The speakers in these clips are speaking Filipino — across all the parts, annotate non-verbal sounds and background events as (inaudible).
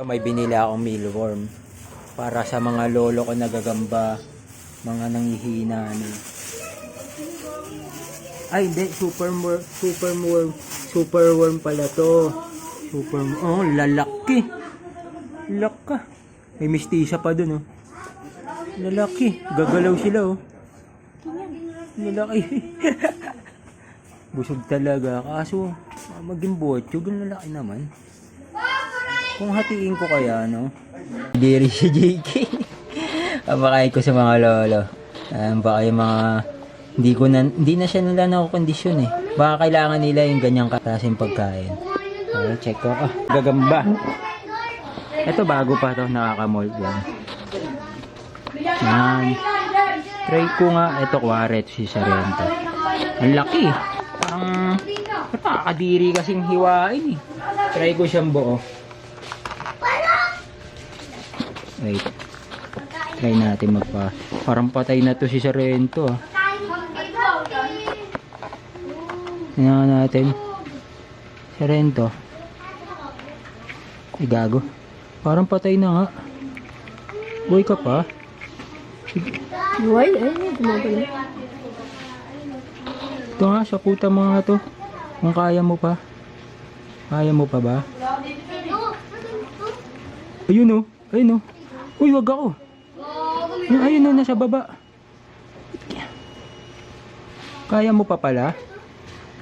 May binili akong mealworm para sa mga lolo ko nagagamba, mga nanghihina na. Ay, hindi. Super. Super worm. Super worm pala to. Super Oh, lalaki. Laka. May mistisa pa dun, oh. Lalaki. Gagalaw sila, oh. Lalaki. (laughs) Busog talaga. Kaso, maging botsyog. Ang lalaki naman. Kung hatiin ko kaya, no? Diri si JK. (laughs) Pamakain ko sa mga lolo. Um, baka yung mga... Hindi ko na, hindi na siya nila nakukondisyon eh. Baka kailangan nila yung ganyang klaseng pagkain. Okay, check ko. Ah, gagamba. Ito bago pa to, nakaka-mold yan. Try ko nga, ito kuwari, ito si Sarento. Ang laki. Parang, nakakadiri kasing hiwain eh. Try ko siyang buo. Wait. Try natin magpa... Parang patay na to si Sarento ah. Tingnan natin. Sarento. Ay gago. Parang patay na nga. Boy ka pa. Buhay? Ay, gumagano. Ito nga, saputa mo nga to. Kung kaya mo pa. Kaya mo pa ba? Ayun oh. Ayun oh. Uy, wag ako. Ayun, oh, nasa baba. Kaya mo pa pala?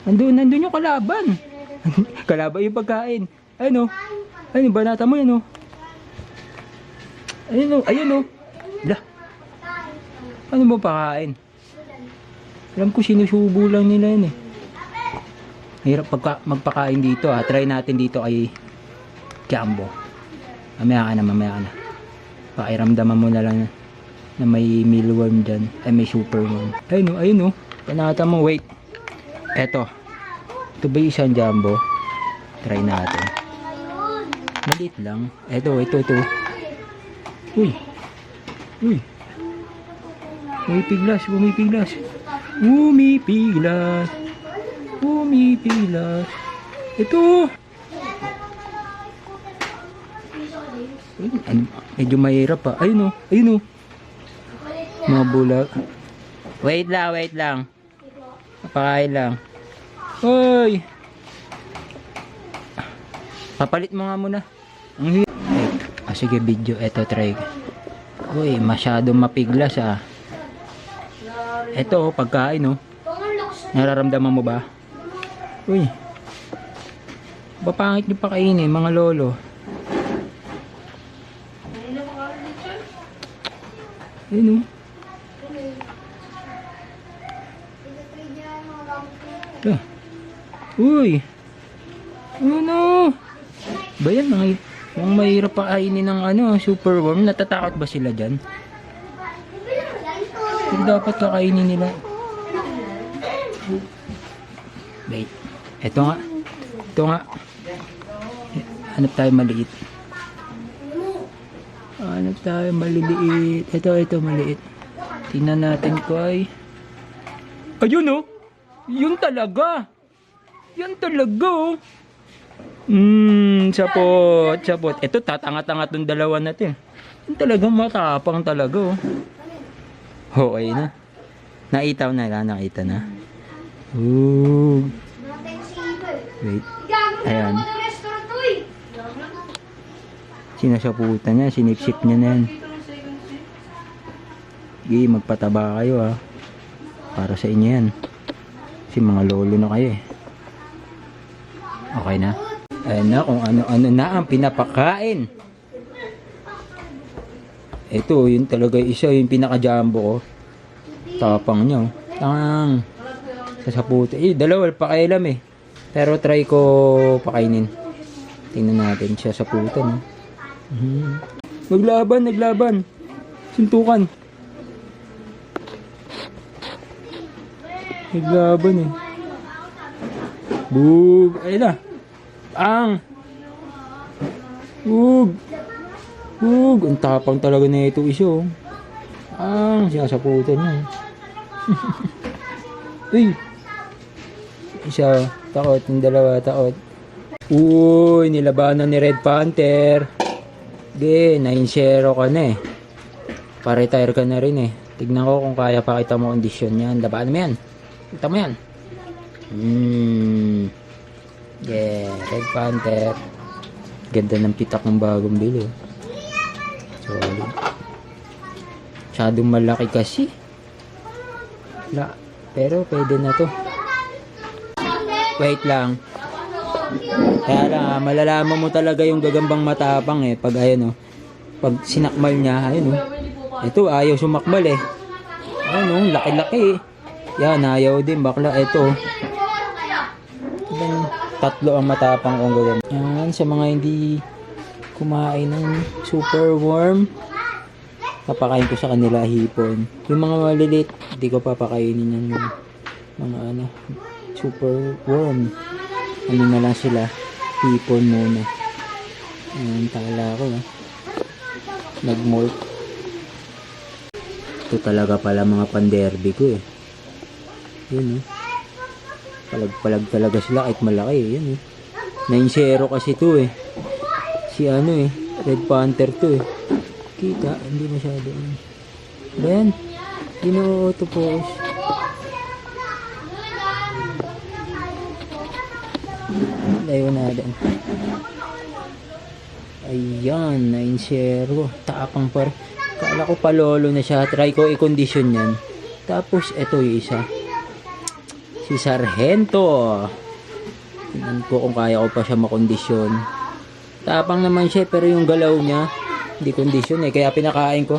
Andun, nandun yung kalaban. (laughs) kalaban yung pagkain. Ayun oh. Ayun, banata mo yan oh. Ayun oh, ayun oh. Lah. Ano mo pakain? Alam ko sinusubo lang nila yun eh. Hirap pagka, magpakain dito ah. Try natin dito kay Jumbo. Mamaya ka na, mamaya ka na. Pakiramdaman mo na lang na, na may mealworm dyan. Ay, may superworm. Ayun o, ayun o. Panata mo, wait. Eto. Ito ba isang Jumbo? Try natin. Maliit lang. Eto, ito, ito. Uy. Uy. Pumipiglas, pumipiglas. Pumipiglas. Pumipiglas. Ito. Ayun, ano, medyo mahirap pa. Ayun o, ayun o. Mga bulag. Wait lang, wait lang. Papakain lang. Hoy! Papalit mo nga muna. Ang hi- Ay, ah, sige, video. Eto, try. Uy, masyado mapiglas ah. Eto, oh, pagkain oh. Nararamdaman mo ba? Uy. Papangit niyo pakainin, mga lolo. Ayun oh. Ah. Uy. Ano? Ba yan, mga, mga mahirap pakainin ng ano, superworm. Natatakot ba sila dyan? Pero dapat kakainin nila. Wait. Ito nga. Ito nga. Hanap tayo maliit. Hanap tayo maliliit. Ito, ito maliit. Tingnan natin ko ay... Ayun oh! Yun talaga! Yan talaga oh! Mmm, sapot, sapot. Ito, tatanga-tanga tong dalawa natin. Yan talagang matapang talaga oh. Okay na. Nakita na na, nakita na. Ooh. Wait. Ayan. Sinasaputan niya, sinipsip niya na yan. Sige, magpataba kayo ha. Para sa inyo yan. Kasi mga lolo na kayo eh. Okay na? Ayan na kung ano-ano na ang pinapakain. Ito, yun talaga isa, yung pinaka-jumbo ko. Tapang niya. oh. Tang. Sasaputi. Eh, dalawa, pakailam eh. Pero try ko pakainin. Tingnan natin siya sa putan. Oh. Naglaban, naglaban. Suntukan. Naglaban eh. Bug. Ayun na. Ang. Bug. Bug. Ang tapang talaga na ito iso. Ang. Sinasaputan niya. (laughs) Uy. Isa. Takot. Yung dalawa takot. Uy. Nilabanan ni Red Panther. Ge, 9-0 ka na eh. Pa-retire ka na rin eh. Tignan ko kung kaya pa kita mo kondisyon yan. Labaan mo yan. Kita mo yan. Hmm. Yeah, Red Panther. Ganda ng pitak ng bagong bilo. Solid. Masyadong malaki kasi. La, pero pwede na to. Wait lang. Kaya lang, ah, malalaman mo talaga yung gagambang matapang eh. Pag ayun oh. Pag sinakmal niya, ayun oh. Ito, ayaw sumakmal eh. Ayun oh, laki-laki eh. Yan, ayaw din bakla. Ito. Ibang tatlo ang matapang kong gagamba. Yan, sa mga hindi kumain ng super warm, papakain ko sa kanila hipon. Yung mga maliliit, hindi ko papakainin yan yung mga ano, super warm. Ano na lang sila, hipon muna. Ayan, tala ko ah. Nag-molt. Ito talaga pala mga panderby ko eh. Yun eh. Palag-palag talaga sila kahit malaki eh. Yan eh. 9-0 kasi to eh. Si ano eh. Red Panther to eh. Kita, hindi masyado. eh. Ba yan? Gino-auto pause. Layo na din. Ayan, 9-0. Tapang par. Kala ko palolo na siya. Try ko i-condition yan. Tapos, eto yung isa. Si Sargento. Tingnan ko kung kaya ko pa siya makondisyon. Tapang naman siya, pero yung galaw niya, hindi kondisyon eh. Kaya pinakain ko.